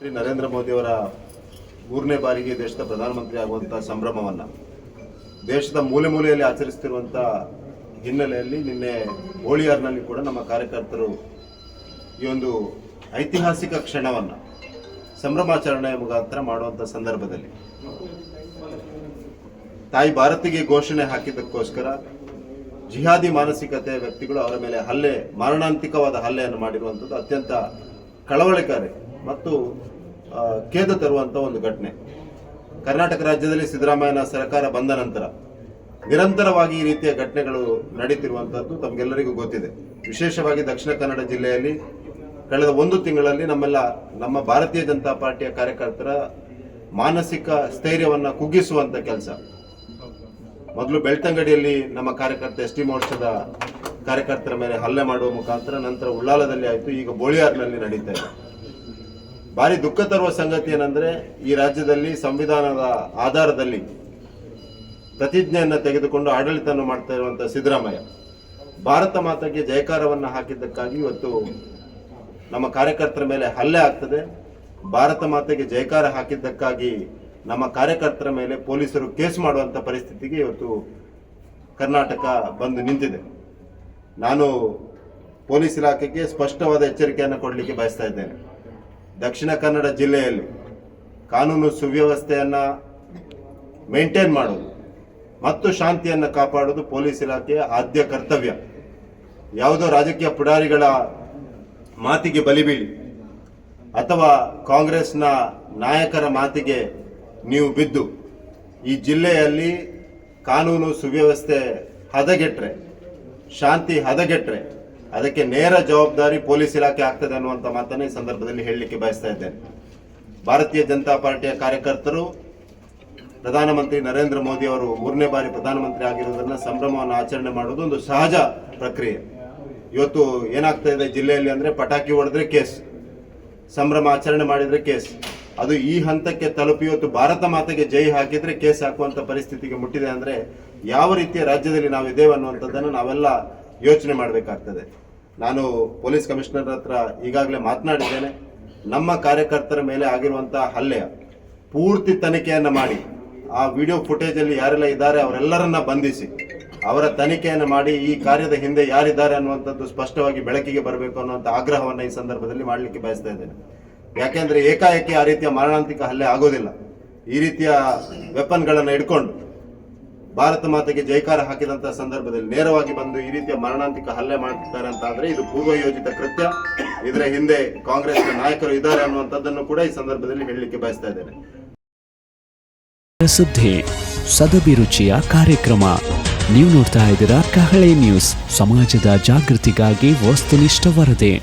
ಶ್ರೀ ನರೇಂದ್ರ ಮೋದಿಯವರ ಮೂರನೇ ಬಾರಿಗೆ ದೇಶದ ಪ್ರಧಾನಮಂತ್ರಿ ಆಗುವಂಥ ಸಂಭ್ರಮವನ್ನು ದೇಶದ ಮೂಲೆ ಮೂಲೆಯಲ್ಲಿ ಆಚರಿಸ್ತಿರುವಂಥ ಹಿನ್ನೆಲೆಯಲ್ಲಿ ನಿನ್ನೆ ಹೋಳಿಯಾರ್ನಲ್ಲಿ ಕೂಡ ನಮ್ಮ ಕಾರ್ಯಕರ್ತರು ಈ ಒಂದು ಐತಿಹಾಸಿಕ ಕ್ಷಣವನ್ನು ಸಂಭ್ರಮಾಚರಣೆಯ ಮುಖಾಂತರ ಮಾಡುವಂಥ ಸಂದರ್ಭದಲ್ಲಿ ತಾಯಿ ಭಾರತಿಗೆ ಘೋಷಣೆ ಹಾಕಿದ್ದಕ್ಕೋಸ್ಕರ ಜಿಹಾದಿ ಮಾನಸಿಕತೆಯ ವ್ಯಕ್ತಿಗಳು ಅವರ ಮೇಲೆ ಹಲ್ಲೆ ಮಾರಣಾಂತಿಕವಾದ ಹಲ್ಲೆಯನ್ನು ಮಾಡಿರುವಂಥದ್ದು ಅತ್ಯಂತ ಕಳವಳಿಕಾರಿ ಮತ್ತು ಖೇದ ತರುವಂಥ ಒಂದು ಘಟನೆ. ಕರ್ನಾಟಕ ರಾಜ್ಯದಲ್ಲಿ ಸಿದ್ದರಾಮಯ್ಯನ ಸರ್ಕಾರ ಬಂದ ನಂತರ ನಿರಂತರವಾಗಿ ಈ ರೀತಿಯ ಘಟನೆಗಳು ನಡೀತಿರುವಂಥದ್ದು ತಮಗೆಲ್ಲರಿಗೂ ಗೊತ್ತಿದೆ. ವಿಶೇಷವಾಗಿ ದಕ್ಷಿಣ ಕನ್ನಡ ಜಿಲ್ಲೆಯಲ್ಲಿ ಕಳೆದ ಒಂದು ತಿಂಗಳಲ್ಲಿ ನಮ್ಮೆಲ್ಲ, ನಮ್ಮ ಭಾರತೀಯ ಜನತಾ ಪಾರ್ಟಿಯ ಕಾರ್ಯಕರ್ತರ ಮಾನಸಿಕ ಸ್ಥೈರ್ಯವನ್ನು ಕುಗ್ಗಿಸುವಂಥ ಕೆಲಸ. ಮೊದಲು ಬೆಳ್ತಂಗಡಿಯಲ್ಲಿ ನಮ್ಮ ಕಾರ್ಯಕರ್ತ ಎಸ್ ಟಿ ಮೋರ್ಚಾದ ಕಾರ್ಯಕರ್ತರ ಮೇಲೆ ಹಲ್ಲೆ ಮಾಡುವ ಮುಖಾಂತರ ನಂತರ ಉಳ್ಳಾಲದಲ್ಲಿ ಆಯಿತು, ಈಗ ಬೋಳಿಯಾರ್ನಲ್ಲಿ ನಡೀತಾ ಇದೆ. ಭಾರಿ ದುಃಖ ತರುವ ಸಂಗತಿ ಏನಂದ್ರೆ, ಈ ರಾಜ್ಯದಲ್ಲಿ ಸಂವಿಧಾನದ ಆಧಾರದಲ್ಲಿ ಪ್ರತಿಜ್ಞೆಯನ್ನು ತೆಗೆದುಕೊಂಡು ಆಡಳಿತವನ್ನು ಮಾಡ್ತಾ ಇರುವಂಥ ಸಿದ್ದರಾಮಯ್ಯ. ಭಾರತ ಮಾತೆಗೆ ಜಯಕಾರವನ್ನು ಹಾಕಿದ್ದಕ್ಕಾಗಿ ಇವತ್ತು ನಮ್ಮ ಕಾರ್ಯಕರ್ತರ ಮೇಲೆ ಹಲ್ಲೆ ಆಗ್ತದೆ. ಭಾರತ ಮಾತೆಗೆ ಜಯಕಾರ ಹಾಕಿದ್ದಕ್ಕಾಗಿ ನಮ್ಮ ಕಾರ್ಯಕರ್ತರ ಮೇಲೆ ಪೊಲೀಸರು ಕೇಸ್ ಮಾಡುವಂತ ಪರಿಸ್ಥಿತಿಗೆ ಇವತ್ತು ಕರ್ನಾಟಕ ಬಂದು ನಿಂತಿದೆ. ನಾನು ಪೊಲೀಸ್ ಇಲಾಖೆಗೆ ಸ್ಪಷ್ಟವಾದ ಎಚ್ಚರಿಕೆಯನ್ನು ಕೊಡಲಿಕ್ಕೆ ಬಯಸ್ತಾ ಇದ್ದೇನೆ. ದಕ್ಷಿಣ ಕನ್ನಡ ಜಿಲ್ಲೆಯಲ್ಲಿ ಕಾನೂನು ಸುವ್ಯವಸ್ಥೆಯನ್ನು ಮೇಂಟೈನ್ ಮಾಡೋದು ಮತ್ತು ಶಾಂತಿಯನ್ನು ಕಾಪಾಡೋದು ಪೊಲೀಸ್ ಇಲಾಖೆಯ ಆದ್ಯ ಕರ್ತವ್ಯ. ಯಾವುದೋ ರಾಜಕೀಯ ಪುಡಾರಿಗಳ ಮಾತಿಗೆ ಬಲಿಬೀಳಿ ಅಥವಾ ಕಾಂಗ್ರೆಸ್ನ ನಾಯಕರ ಮಾತಿಗೆ ನೀವು ಬಿದ್ದು ಈ ಜಿಲ್ಲೆಯಲ್ಲಿ ಕಾನೂನು ಸುವ್ಯವಸ್ಥೆ ಹದಗೆಟ್ರೆ, ಶಾಂತಿ ಹದಗೆಟ್ರೆ ಅದಕ್ಕೆ ನೇರ ಜವಾಬ್ದಾರಿ ಪೊಲೀಸ್ ಇಲಾಖೆ ಆಗ್ತದೆ ಅನ್ನುವಂಥ ಮಾತನ್ನು ಈ ಸಂದರ್ಭದಲ್ಲಿ ಹೇಳಲಿಕ್ಕೆ ಬಯಸ್ತಾ ಇದ್ದೇನೆ. ಭಾರತೀಯ ಜನತಾ ಪಾರ್ಟಿಯ ಕಾರ್ಯಕರ್ತರು, ಪ್ರಧಾನಮಂತ್ರಿ ನರೇಂದ್ರ ಮೋದಿ ಅವರು ಮೂರನೇ ಬಾರಿ ಪ್ರಧಾನಮಂತ್ರಿ ಆಗಿರುವುದನ್ನು ಸಂಭ್ರಮವನ್ನು ಆಚರಣೆ ಮಾಡುವುದು ಒಂದು ಸಹಜ ಪ್ರಕ್ರಿಯೆ. ಇವತ್ತು ಏನಾಗ್ತಾ ಇದೆ ಜಿಲ್ಲೆಯಲ್ಲಿ ಅಂದರೆ ಪಟಾಕಿ ಹೊಡೆದ್ರೆ ಕೇಸ್, ಸಂಭ್ರಮ ಆಚರಣೆ ಮಾಡಿದರೆ ಕೇಸ್. ಅದು ಈ ಹಂತಕ್ಕೆ ತಲುಪಿ ಇವತ್ತು ಭಾರತ ಮಾತೆಗೆ ಜೈ ಹಾಕಿದರೆ ಕೇಸ್ ಹಾಕುವಂಥ ಪರಿಸ್ಥಿತಿಗೆ ಮುಟ್ಟಿದೆ ಅಂದರೆ ಯಾವ ರೀತಿಯ ರಾಜ್ಯದಲ್ಲಿ ನಾವು ಇದ್ದೇವೆ ಅನ್ನುವಂಥದ್ದನ್ನು ನಾವೆಲ್ಲ ಯೋಚನೆ ಮಾಡಬೇಕಾಗ್ತದೆ. ನಾನು ಪೊಲೀಸ್ ಕಮಿಷನರ್ ಹತ್ರ ಈಗಾಗಲೇ ಮಾತನಾಡಿದ್ದೇನೆ. ನಮ್ಮ ಕಾರ್ಯಕರ್ತರ ಮೇಲೆ ಆಗಿರುವಂತಹ ಹಲ್ಲೆ, ಪೂರ್ತಿ ತನಿಖೆಯನ್ನು ಮಾಡಿ, ಆ ವಿಡಿಯೋ ಫುಟೇಜ್ ಅಲ್ಲಿ ಯಾರೆಲ್ಲ ಇದ್ದಾರೆ ಅವರೆಲ್ಲರನ್ನ ಬಂಧಿಸಿ, ಅವರ ತನಿಖೆಯನ್ನು ಮಾಡಿ ಈ ಕಾರ್ಯದ ಹಿಂದೆ ಯಾರಿದ್ದಾರೆ ಅನ್ನುವಂಥದ್ದು ಸ್ಪಷ್ಟವಾಗಿ ಬೆಳಕಿಗೆ ಬರಬೇಕು ಅನ್ನುವಂಥ ಆಗ್ರಹವನ್ನು ಈ ಸಂದರ್ಭದಲ್ಲಿ ಮಾಡಲಿಕ್ಕೆ ಬಯಸ್ತಾ ಇದ್ದೇನೆ. ಯಾಕೆಂದ್ರೆ ಏಕಾಏಕಿ ಆ ರೀತಿಯ ಮಾರಣಾಂತಿಕ ಹಲ್ಲೆ ಆಗೋದಿಲ್ಲ. ಈ ರೀತಿಯ ವೆಪನ್ಗಳನ್ನು ಇಟ್ಕೊಂಡು ಭಾರತ ಮಾತೆಗೆ ಜೈಕಾರ ಹಾಕಿದಂತಹ ಸಂದರ್ಭದಲ್ಲಿ ನೇರವಾಗಿ ಬಂದು ಈ ರೀತಿಯ ಮರಣಾಂತಿಕ ಹಲ್ಲೆ ಮಾಡ್ತಿದ್ದಾರೆ ಅಂತ ಆದ್ರೆ ಇದು ಪೂರ್ವಯೋಜಿತ ಕೃತ್ಯ. ಇದರ ಹಿಂದೆ ಕಾಂಗ್ರೆಸ್ ನಾಯಕರು ಇದ್ದಾರೆ ಅನ್ನುವಂಥದ್ದನ್ನು ಕೂಡ ಈ ಸಂದರ್ಭದಲ್ಲಿ ಹೇಳಲಿಕ್ಕೆ ಬಯಸ್ತಾ ಇದ್ದೇನೆ. ಸುದ್ದಿ ಸದಭಿರುಚಿಯ ಕಾರ್ಯಕ್ರಮ. ನೀವು ನೋಡ್ತಾ ಇದ್ದೀರಾ ಕಹಳೆ ನ್ಯೂಸ್. ಸಮಾಜದ ಜಾಗೃತಿಗಾಗಿ ವಸ್ತುನಿಷ್ಠ ವರದಿ.